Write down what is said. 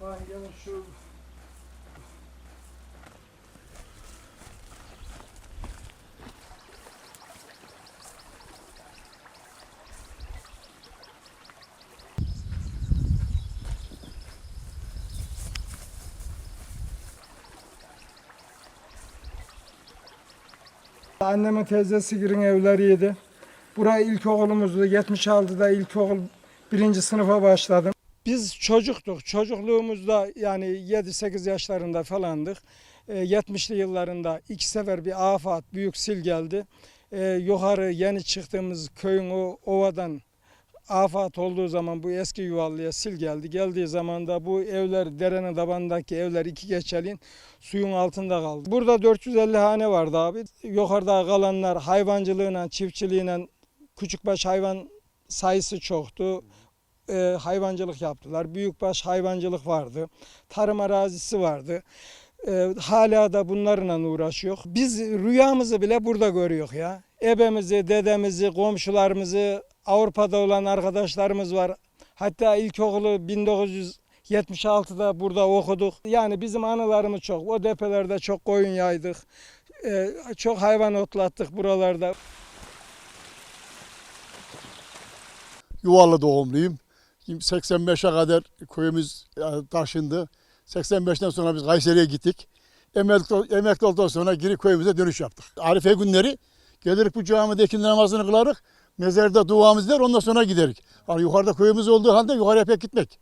Ben gelin şu Annemin teyzesi girin evleriydi. Buraya ilkokulumuzdu. 76'da ilkokul birinci sınıfa başladım. Biz çocuktuk. Çocukluğumuzda yani 7-8 yaşlarında falandık. E, 70'li yıllarında iki sefer bir afat, büyük sil geldi. E, yukarı yeni çıktığımız köyün o ovadan afat olduğu zaman bu eski yuvalıya sil geldi. Geldiği zaman da bu evler derenin tabanındaki evler iki geçelin suyun altında kaldı. Burada 450 hane vardı abi. Yukarıda kalanlar hayvancılığıyla, çiftçiliğiyle küçükbaş hayvan sayısı çoktu. Ee, hayvancılık yaptılar. Büyükbaş hayvancılık vardı. Tarım arazisi vardı. Ee, hala da bunlarla uğraşıyor. Biz rüyamızı bile burada görüyoruz ya. Ebemizi, dedemizi, komşularımızı, Avrupa'da olan arkadaşlarımız var. Hatta ilkokulu 1976'da burada okuduk. Yani bizim anılarımız çok. O depelerde çok koyun yaydık. Ee, çok hayvan otlattık buralarda. Yuvalı doğumluyum. 85'e kadar köyümüz e, taşındı. 85'ten sonra biz Kayseri'ye gittik. Emekli, olduktan sonra geri köyümüze dönüş yaptık. Arife günleri gelirdik bu camide ikindi namazını kılarık. Mezarda duamızı der ondan sonra giderik. Yani yukarıda köyümüz olduğu halde yukarıya pek gitmek.